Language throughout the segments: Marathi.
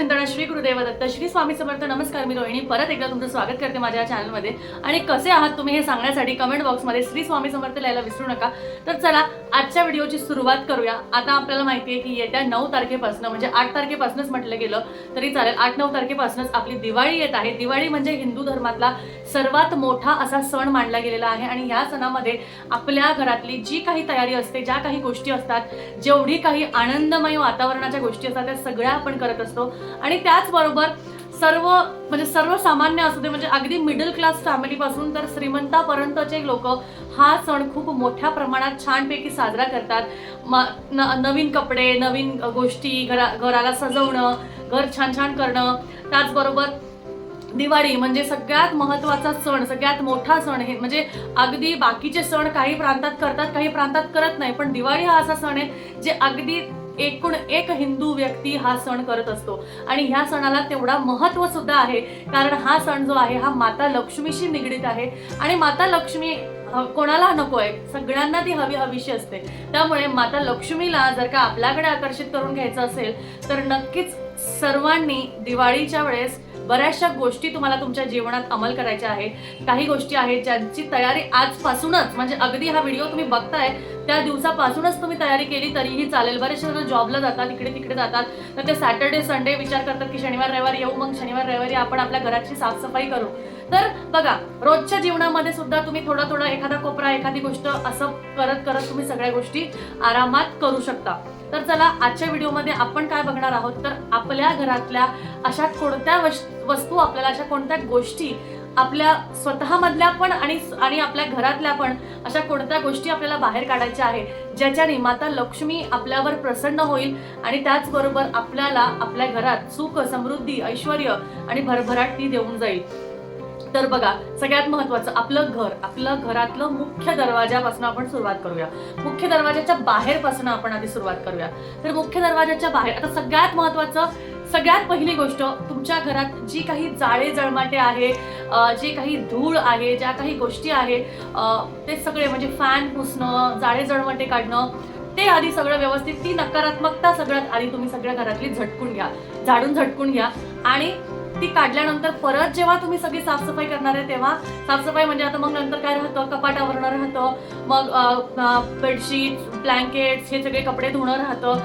चिंतन श्री गुरुदेव दत्त श्री स्वामी समर्थ नमस्कार मी रोहिणी. परत एकदा तुमचं स्वागत करते माझ्या चॅनलमध्ये. आणि कसे आहात तुम्ही हे सांगण्यासाठी कमेंट बॉक्समध्ये श्री स्वामी समर्थ लिहायला विसरू नका. तर चला आजच्या व्हिडिओची सुरुवात करूया. आता आपल्याला माहिती आहे की येत्या नऊ तारखेपासून म्हणजे आठ तारखेपासूनच म्हटलं गेलं तरी चालेल आठ नऊ तारखेपासूनच आपली दिवाळी येत आहे. दिवाळी म्हणजे हिंदू धर्मातला सर्वात मोठा असा सण मानला गेलेला आहे. आणि ह्या सणामध्ये आपल्या घरातली जी काही तयारी असते ज्या काही गोष्टी असतात जेवढी काही आनंदमय वातावरणाच्या गोष्टी असतात त्या सगळ्या आपण करत असतो. आणि त्याचबरोबर सर्व म्हणजे सर्वसामान्य असू दे म्हणजे अगदी मिडल क्लास फॅमिलीपासून तर श्रीमंतापर्यंतचे लोक हा सण खूप मोठ्या प्रमाणात छानपैकी साजरा करतात. म न नवीन कपडे नवीन गोष्टी घरा घराला सजवणं घर छान छान करणं. त्याचबरोबर दिवाळी म्हणजे सगळ्यात महत्त्वाचा सण सगळ्यात मोठा सण हे म्हणजे अगदी बाकीचे सण काही प्रांतात करतात काही प्रांतात करत नाही पण दिवाळी हा असा सण आहे जे अगदी एकूण एक हिंदू व्यक्ती हा सण करत असतो. आणि ह्या सणाला तेवढा महत्त्व सुद्धा आहे. कारण हा सण जो आहे हा माता लक्ष्मीशी निगडीत आहे. आणि माता लक्ष्मी कोणाला नको आहे? सगळ्यांना ती हवी हवीशी असते. त्यामुळे माता लक्ष्मीला जर का आपल्याकडे आकर्षित करून घ्यायचं असेल तर नक्कीच सर्वांनी दिवाळीच्या वेळेस बऱ्याचशा गोष्टी तुम्हाला तुमच्या जीवनात अंमल करायच्या आहेत. काही गोष्टी आहेत ज्यांची तयारी आजपासूनच म्हणजे अगदी हा व्हिडिओ तुम्ही बघताय त्या दिवसापासूनच तुम्ही तयारी केली तरीही चालेल. बरेचसे जण जॉबला जातात इकडे तिकडे जातात. तर ते सॅटर्डे संडे विचार करतात की शनिवार रविवार येऊ मग शनिवार रविवारी आपण आपल्या घराची साफसफाई करू. तर बघा रोजच्या जीवनामध्ये सुद्धा तुम्ही थोडा थोडा एखादा कोपरा एखादी गोष्ट असं करत करत तुम्ही सगळ्या गोष्टी आरामात करू शकता. तर चला आजच्या व्हिडिओमध्ये आपण काय बघणार आहोत? तर आपल्या घरातल्या अशा कोणत्या वश- वस्तू आपल्याला अशा कोणत्या गोष्टी आपल्या स्वतःमधल्या पण आणि आणि आपल्या घरातल्या पण अशा कोणत्या गोष्टी आपल्याला बाहेर काढायच्या आहे ज्याच्याने माता लक्ष्मी आपल्यावर प्रसन्न होईल आणि त्याचबरोबर आपल्याला आपल्या घरात सुख समृद्धी ऐश्वर आणि भरभराट ती देऊन जाईल. तर बघा सगळ्यात महत्वाचं आपलं घर आपलं घरातलं मुख्य दरवाजापासून आपण सुरुवात करूया. मुख्य दरवाजाच्या बाहेरपासून आपण आधी सुरुवात करूया. तर मुख्य दरवाजाच्या बाहेर आता सगळ्यात महत्वाचं सगळ्यात पहिली गोष्ट तुमच्या घरात जी काही जाळे जळमाटे आहे जे काही धूळ आहे ज्या काही गोष्टी आहे ते सगळे म्हणजे फॅन पुसणं जाळे जळमाटे काढणं ते आधी सगळं व्यवस्थित ती नकारात्मकता सगळ्यात आधी तुम्ही सगळ्या घरातली झटकून घ्या झाडून झटकून घ्या. आणि ती काढल्यानंतर परत जेव्हा तुम्ही सगळी साफसफाई करणार आहे तेव्हा साफसफाई म्हणजे आता मग नंतर काय राहतं? कपाटावरनं राहतं. मग बेडशीट ब्लँकेट्स हे सगळे कपडे धुणं राहतं.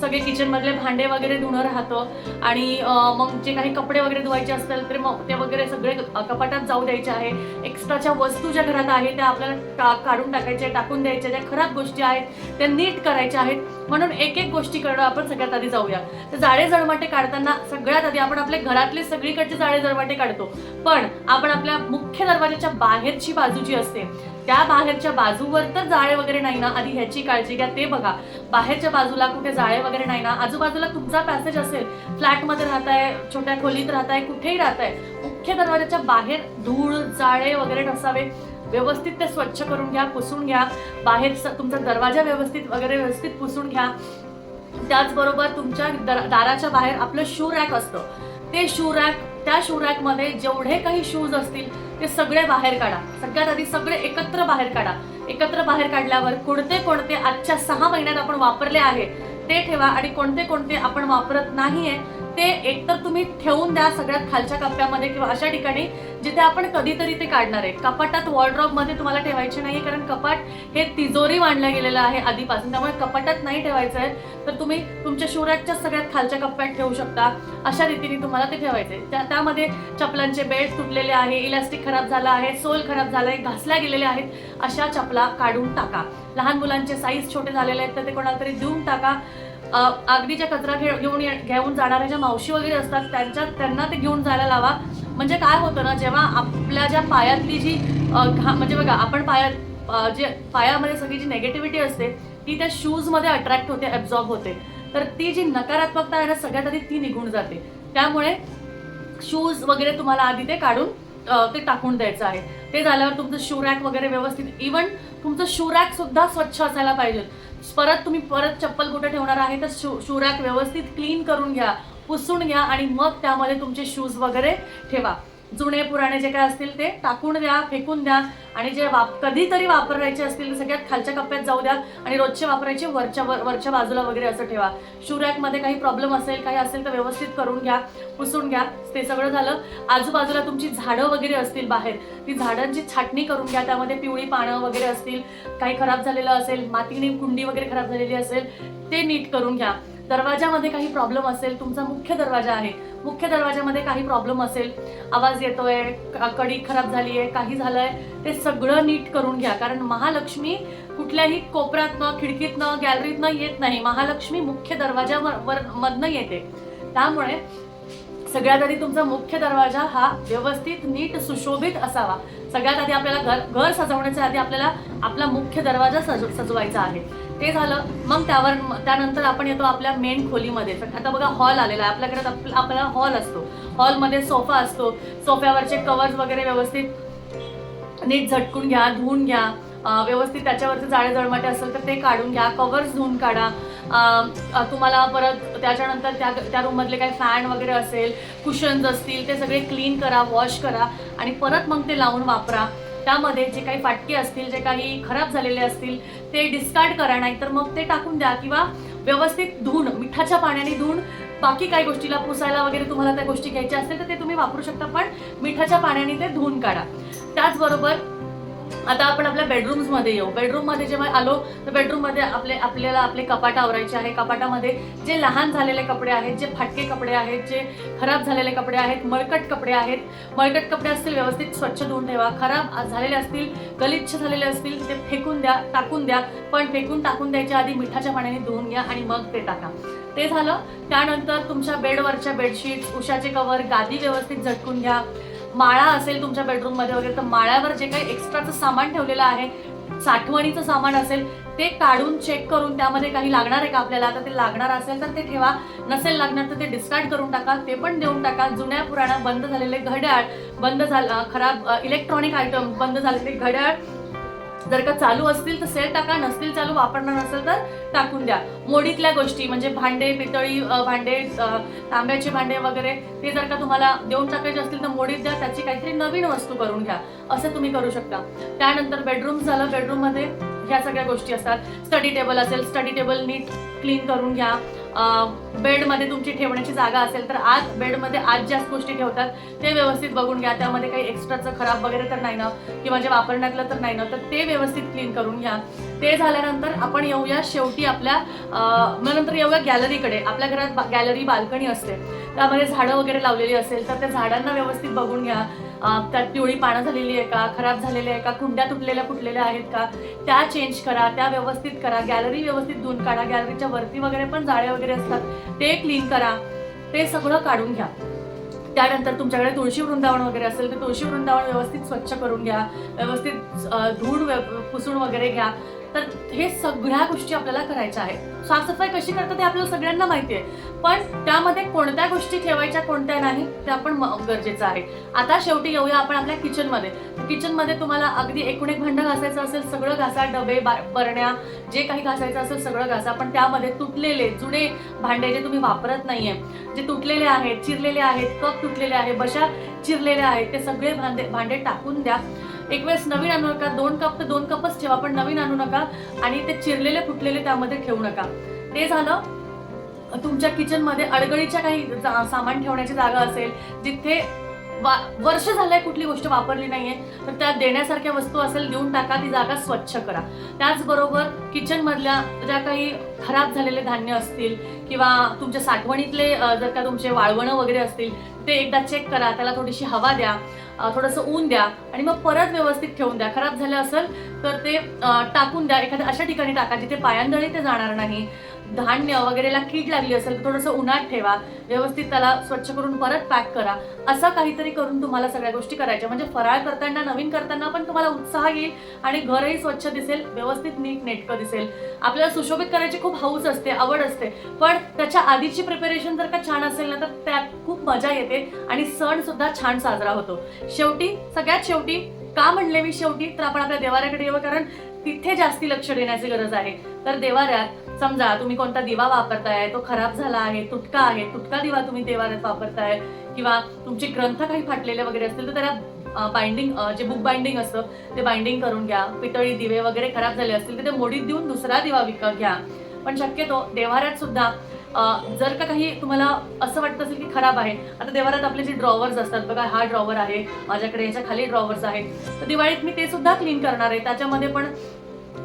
सगळे किचनमधले भांडे वगैरे धुणं राहतं. आणि मग जे काही कपडे वगैरे धुवायचे असतील तर मग ते वगैरे सगळे कपाटात जाऊ द्यायचे आहे. एक्स्ट्राच्या वस्तू ज्या घरात आहेत त्या आपल्याला टा- काढून टाकायच्या टाकून द्यायच्या ज्या खराब गोष्टी आहेत त्या नीट करायच्या आहेत. म्हणून एक एक गोष्टी करणं आपण सगळ्यात आधी जाऊया. तर जाळे जळमाटे काढताना सगळ्यात आधी आपण आपल्या घरातले सगळीकडचे जाळे जळमाटे काढतो. पण आपण आपल्या मुख्य दरवाजाच्या बाहेरची बाजू जी असते त्या बाहेरच्या बाजूवर तर जाळे वगैरे नाही ना? आधी ह्याची काळजी घ्या ते बघा. बाहेरच्या बाजूला कुठे जाळे वगैरे नाही ना? आजूबाजूला तुमचा पॅसेज असेल. फ्लॅटमध्ये राहताय छोट्या खोलीत राहताय कुठेही राहताय. मुख्य दरवाजाच्या बाहेर धूळ जाळे वगैरे नसावे. व्यवस्थित ते स्वच्छ करून घ्या पुसून घ्या. बाहेर तुमचा दरवाजा व्यवस्थित वगैरे व्यवस्थित पुसून घ्या. त्याचबरोबर तुमच्या दर- दाराच्या बाहेर आपलं शू रॅक असतं. ते शू रॅक त्या शू रॅकमध्ये जेवढे काही शूज असतील ते सगळे बाहेर काढा. सगळ्यात आधी सगळे एकत्र बाहेर काढा. एकत्र बाहेर काढल्यावर कोणते कोणते आजच्या सहा महिन्यात आपण वापरले आहे ते ठेवा आणि कोणते कोणते आपण वापरत नाहीये ते एकतर तुम्ही ठेवून द्या सगळ्यात खालच्या कप्प्यामध्ये किंवा अशा ठिकाणी जिथे आपण कधीतरी ते काढणार आहे. कपाटात वॉर्ड्रॉपमध्ये तुम्हाला ठेवायचे नाही कारण कपाट हे तिजोरी मांडलं गेलेलं आहे आधीपासून. त्यामुळे कपाटात नाही ठेवायचं आहे तर तुम्ही तुमच्या शिवराजच्या सगळ्यात खालच्या कप्प्यात ठेवू शकता. अशा रीतीने तुम्हाला ते ठेवायचे त्या त्यामध्ये चपलांचे बेल्ट तुटलेले आहे इलास्टिक खराब झाला आहे सोल खराब झाला आहे घासल्या गेलेल्या आहेत. अशा चपला काढून टाका. लहान मुलांचे साईज छोटे झालेले आहेत तर ते कोणाला तरी देऊन टाका. अगदीच्या कचरा घे घेऊन ये- घेऊन जाणाऱ्या ज्या मावशी वगैरे असतात त्यांच्या त्यांना ते घेऊन जायला लावा. म्हणजे काय होतं ना जेव्हा आपल्या ज्या पायातली जी घा म्हणजे बघा आपण पायात जे पायामध्ये सगळी जी नेगेटिव्हिटी असते ती त्या शूजमध्ये अट्रॅक्ट होते ॲब्झॉर्ब होते. तर ती जी नकारात्मकता आहे ना सगळ्यात आधी ती निघून जाते. त्यामुळे शूज वगैरे तुम्हाला आधी ते काढून ते टाकून द्यायचं आहे. ते झाल्यावर तुमचं शू रॅक वगैरे व्यवस्थित इवन तुमचं शू रॅक सुद्धा स्वच्छ असायला पाहिजे. परत तुम्ही परत चप्पल कुठे ठेवणार आहे तर शू शू रॅक व्यवस्थित क्लीन करून घ्या पुसून घ्या आणि मग त्यामध्ये तुमचे शूज वगैरे ठेवा. जुने पुराणे जे काय असतील ते टाकून द्या फेकून द्या आणि जे वाप कधीतरी वापरायचे असतील सगळ्यात खालच्या कप्प्यात जाऊ द्या आणि रोजचे वापरायचे वरच्या वर- वरच्या बाजूला वगैरे असं ठेवा. शूरॅकमध्ये काही प्रॉब्लेम असेल काही असेल तर व्यवस्थित करून घ्या पुसून घ्या. ते सगळं झालं. आजूबाजूला तुमची झाडं वगैरे असतील बाहेर. ती झाडांची छाटणी करून घ्या. त्यामध्ये पिवळी पानं वगैरे असतील काही खराब झालेलं असेल मातीने कुंडी वगैरे खराब झालेली असेल ते नीट करून घ्या. दरवाजामध्ये काही प्रॉब्लेम असेल तुमचा मुख्य दरवाजा आहे. मुख्य दरवाजामध्ये काही प्रॉब्लेम असेल आवाज येतोय कडी खराब झाली आहे काही झालंय ते सगळं नीट करून घ्या. कारण महालक्ष्मी कुठल्याही कोपऱ्यातनं खिडकीतनं गॅलरीतनं येत नाही. महालक्ष्मी मुख्य दरवाजावर मधनं येते. त्यामुळे सगळ्यात आधी तुमचा मुख्य दरवाजा हा व्यवस्थित नीट सुशोभित असावा. सगळ्यात आधी आपल्याला घर घर सजवण्याच्या आधी आपल्याला आपला मुख्य दरवाजा सज सजवायचा आहे. ते झालं. मग त्यावर त्यानंतर आपण येतो आपल्या मेन खोलीमध्ये. आता बघा हॉल आलेला आहे. आपल्याकडे आप- आपला हॉल असतो. हॉलमध्ये सोफा असतो. सोफ्यावरचे कवर्स वगैरे व्यवस्थित नीट झटकून घ्या धुवून घ्या. व्यवस्थित त्याच्यावरचे जाळे जळमाटे असेल तर ते काढून घ्या. कवर्स धुवून काढा. तुम्हाला परत त्याच्यानंतर त्या त्या रूममधले काही फॅन वगैरे असेल कुशन्स असतील ते सगळे क्लीन करा वॉश करा आणि परत मग ते लावून वापरा. त्यामध्ये जे काही फाटके असतील जे काही खराब झालेले असतील ते डिस्कार्ड करा नाहीतर मग ते टाकून द्या किंवा व्यवस्थित धुवून मिठाच्या पाण्याने धुवून बाकी काही गोष्टीला पुसायला वगैरे तुम्हाला त्या गोष्टी घ्यायच्या असतील तर ते तुम्ही वापरू शकता पण मिठाच्या पाण्याने ते धुवून काढा. त्याचबरोबर आता आपण आपल्या बेडरूम्समध्ये येऊ. बेडरूममध्ये जेव्हा आलो तर बेडरूममध्ये आपले आपल्याला आपले कपाट आवरायचे आहे. कपाटामध्ये जे लहान झालेले कपडे आहेत जे फाटके कपडे आहेत जे खराब झालेले कपडे आहेत मळकट कपडे आहेत मळकट कपडे असतील व्यवस्थित स्वच्छ धुवून ठेवा. खराब झालेले असतील गलिच्छ झालेले असतील ते फेकून द्या टाकून द्या. पण फेकून टाकून द्यायच्या आधी मिठाच्या पाण्याने धुवून घ्या आणि मग ते टाका. ते झालं. त्यानंतर तुमच्या बेडवरच्या बेडशीट उशाचे कवर गादी व्यवस्थित झटकून घ्या. माळा असेल तुमच्या बेडरूममध्ये वगैरे तर माळ्यावर जे काही एक्स्ट्राचं सामान ठेवलेलं आहे साठवणीचं सामान असेल ते काढून चेक करून त्यामध्ये काही लागणार आहे का आपल्याला? तर ते लागणार असेल तर ते ठेवा. नसेल लागणार तर ते डिस्कार्ड करून टाका. ते पण देऊन टाका. जुन्या पुराणा बंद झालेले घड्याळ बंद झालं खराब इलेक्ट्रॉनिक आयटम बंद झालेले घड्याळ जर का चालू असतील तर सेल टाका नसतील चालू वापरणार नसेल तर टाकून द्या. मोडीतल्या गोष्टी म्हणजे भांडे पितळी भांडे तांब्याचे भांडे वगैरे ते जर का तुम्हाला देऊन टाकायचे असतील तर मोडीत द्या त्याची काहीतरी नवीन वस्तू करून घ्या. असं तुम्ही करू शकता. त्यानंतर बेडरूम झालं बेडरूममध्ये ह्या सगळ्या गोष्टी असतात. स्टडी टेबल असेल स्टडी टेबल नीट क्लीन करून घ्या. बेडमध्ये तुमची ठेवण्याची जागा असेल तर आज बेडमध्ये आज ज्या गोष्टी ठेवतात ते व्यवस्थित बघून घ्या. त्यामध्ये काही एक्स्ट्राचं खराब वगैरे तर नाही ना किंवा जे वापरण्यातलं तर नाही ना तर ते व्यवस्थित क्लीन करून घ्या. ते झाल्यानंतर आपण येऊया शेवटी आपल्या मग नंतर येऊया गॅलरीकडे आपल्या घरात गॅलरी बाल्कनी असते. त्यामध्ये झाडं वगैरे लावलेली असेल तर त्या झाडांना व्यवस्थित बघून घ्या. त्यात पिवळी पानं झालेली आहे का? खराब झालेली आहे का? कुंड्या तुटलेल्या फुटलेल्या आहेत का? त्या चेंज करा त्या व्यवस्थित करा. गॅलरी व्यवस्थित धुवून काढा. गॅलरीच्या वरती वगैरे पण जाळे वगैरे असतात. ते क्लीन करा. ते सगळं काढून घ्या. त्यानंतर तुमच्याकडे तुळशी वृंदावन वगैरे असेल तर तुळशी वृंदावन व्यवस्थित स्वच्छ करून घ्या. व्यवस्थित धूळ पुसून वगैरे घ्या. तर हे सगळ्या गोष्टी आपल्याला करायच्या आहेत. साफसफाई कशी करतात ते आपल्याला सगळ्यांना माहिती आहे. पण त्यामध्ये कोणत्या गोष्टी ठेवायच्या कोणत्या नाही ते आपण म- गरजेचं आहे. आता शेवटी येऊया आपण आपल्या किचनमध्ये. किचनमध्ये तुम्हाला अगदी एकूण एक भांडं घासायचं असेल सगळं घासा डबे बा- बरण्या जे काही घासायचं असेल सगळं घासा. पण त्यामध्ये तुटलेले जुने भांडे जे तुम्ही वापरत नाहीये जे तुटलेले आहेत चिरलेले आहेत कप तुटलेले आहेत बशा चिरलेल्या आहेत ते सगळे भांडे भांडे टाकून द्या. एक वेळेस नवीन आणू नका दोन कप तर दोन कपच ठेवा पण नवीन आणू नका आणि ते चिरलेले फुटलेले त्यामध्ये ठेवू नका. ते झालं तुमच्या किचनमध्ये अडगळीच्या काही सामान ठेवण्याची जागा असेल जिथे वा- वर्ष झालंय कुठली गोष्ट वापरली नाहीये तर त्या देण्यासारख्या वस्तू असेल देऊन टाका ती जागा स्वच्छ करा. त्याचबरोबर किचन मधल्या ज्या काही खराब झालेले धान्य असतील किंवा तुमच्या साठवणीतले जर का तुमचे वाळवणं वगैरे असतील ते एकदा चेक करा त्याला थोडीशी हवा द्या थोडंसं ऊन द्या आणि मग परत व्यवस्थित ठेवून द्या. खराब झालं असेल तर ते टाकून द्या. एखाद्या अशा ठिकाणी टाका जिथे पायांदळी ते जाणार नाही धान्य वगैरेला कीड लागली असेल तर थोडंसं उन्हात ठेवा व्यवस्थित त्याला स्वच्छ करून परत पॅक करा. असं काहीतरी करून तुम्हाला सगळ्या गोष्टी करायच्या. म्हणजे फराळ करताना नवीन करताना पण तुम्हाला उत्साह येईल आणि घरही स्वच्छ दिसेल व्यवस्थित नीट नेटकं दिसेल. आपल्याला सुशोभित करायची खूप हौस असते आवड असते. पण त्याच्या आधीची प्रिपरेशन जर का छान असेल ना तर त्यात खूप मजा येते आणि सण सुद्धा छान साजरा होतो. शेवटी सगळ्यात शेवटी का म्हणले मी शेवटी? तर आपण आपल्या देवाऱ्याकडे येऊ कारण तिथे जास्ती लक्ष देण्याची गरज आहे. तर देवाऱ्यात समजा तुम्ही कोणता दिवा वापरताय तो खराब झाला आहे तुटका आहे तुटका दिवा तुम्ही देवारात वापरताय किंवा तुमचे ग्रंथ काही फाटलेले वगैरे असतील तर त्याला बाइंडिंग जे बुक बाइंडिंग असतं ते बाइंडिंग करून घ्या. पितळी दिवे वगैरे खराब झाले असतील तर ते मोडीत देऊन दुसरा दिवा विकत घ्या. पण शक्यतो देवाऱ्यात सुद्धा जर का काही तुम्हाला असं वाटत असेल की खराब आहे आता देवाऱ्यात आपले जे ड्रॉवर्स असतात बघा हा ड्रॉवर आहे माझ्याकडे याच्या खाली ड्रॉवर्स आहेत. तर दिवाळीत मी ते सुद्धा क्लीन करणार आहे. त्याच्यामध्ये पण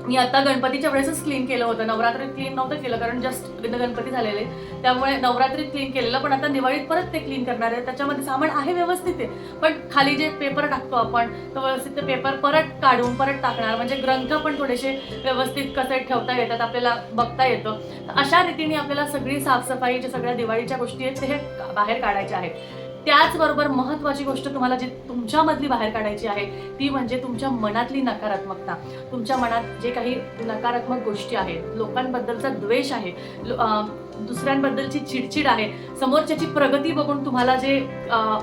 मी आता गणपतीच्या वेळेसच क्लीन केलं होतं. नवरात्रीत क्लीन नव्हतं केलं कारण जस्ट गणपती झालेले. त्यामुळे नवरात्रीत क्लीन केलेलं पण आता दिवाळीत परत ते क्लीन करणार आहे. त्याच्यामध्ये सामान आहे व्यवस्थित आहे. पण खाली जे पेपर टाकतो आपण तो व्यवस्थित ते पेपर परत काढून परत टाकणार. म्हणजे ग्रंथ पण थोडेसे व्यवस्थित कसे ठेवता येतात आपल्याला बघता येतं. तर अशा रीतीने आपल्याला सगळी साफसफाई जे सगळ्या दिवाळीच्या गोष्टी आहेत ते हे बाहेर काढायच्या आहेत. त्याचबरोबर महत्वाची गोष्ट तुम्हाला जी तुमच्यामधली बाहेर काढायची आहे ती म्हणजे तुमच्या मनातली नकारात्मकता. तुमच्या मनात जे काही नकारात्मक गोष्टी आहेत लोकांबद्दलचा द्वेष आहे लो- दुसऱ्यांबद्दलची चिडचिड आहे. समोरच्याची प्रगती बघून तुम्हाला जे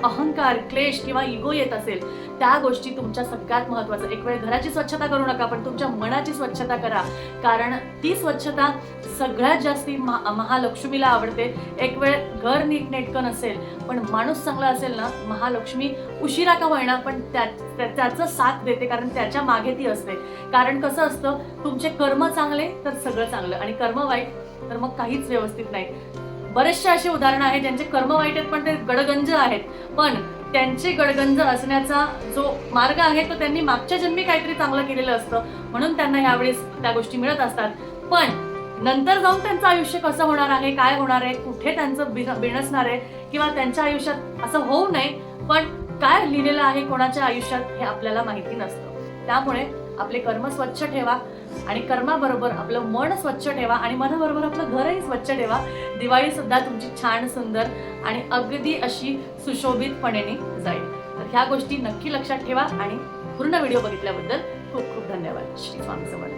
अहंकार क्लेश किंवा इगो येत असेल त्या गोष्टी तुमच्या सगळ्यात महत्वाचं एक वेळ घराची स्वच्छता करू नका पण तुमच्या मनाची स्वच्छता करा. कारण ती स्वच्छता सगळ्यात जास्ती महा महालक्ष्मीला आवडते. एक वेळ घर नीटनेटकं नसेल पण माणूस चांगला असेल ना महालक्ष्मी उशिरा का होईना पण त्या त्या- त्याचं साथ देते कारण त्याच्यामागे ती असते. कारण कसं असतं तुमचे कर्म चांगले तर सगळं चांगलं. आणि कर्म वाईट तर मग काहीच व्यवस्थित नाही. बरेचसे असे उदाहरणं आहेत ज्यांचे कर्म वाईट आहेत पण ते गडगंज आहेत. पण त्यांचे गडगंज असण्याचा जो मार्ग आहे तो त्यांनी मागच्या जन्मी काहीतरी चांगलं केलेलं असतं. म्हणून त्यांना ह्यावेळेस त्या गोष्टी मिळत असतात. पण नंतर जाऊन त्यांचं आयुष्य कसं होणार आहे काय होणार आहे कुठे त्यांचं बिणसणार आहे किंवा त्यांच्या आयुष्यात असं होऊ नये पण काय लिहिलेलं आहे कोणाच्या आयुष्यात हे आपल्याला माहिती नसतं. त्यामुळे आपले कर्म स्वच्छ ठेवा. आणि कर्माबरोबर आपलं मन स्वच्छ ठेवा आणि मनाबरोबर आपलं घरही स्वच्छ ठेवा. दिवाळी सुद्धा तुमची छान सुंदर आणि अगदी अशी सुशोभितपणे जाईल. तर ह्या गोष्टी नक्की लक्षात ठेवा आणि पूर्ण व्हिडिओ बघितल्याबद्दल खूप खूप धन्यवाद. श्री स्वामी समर्थ.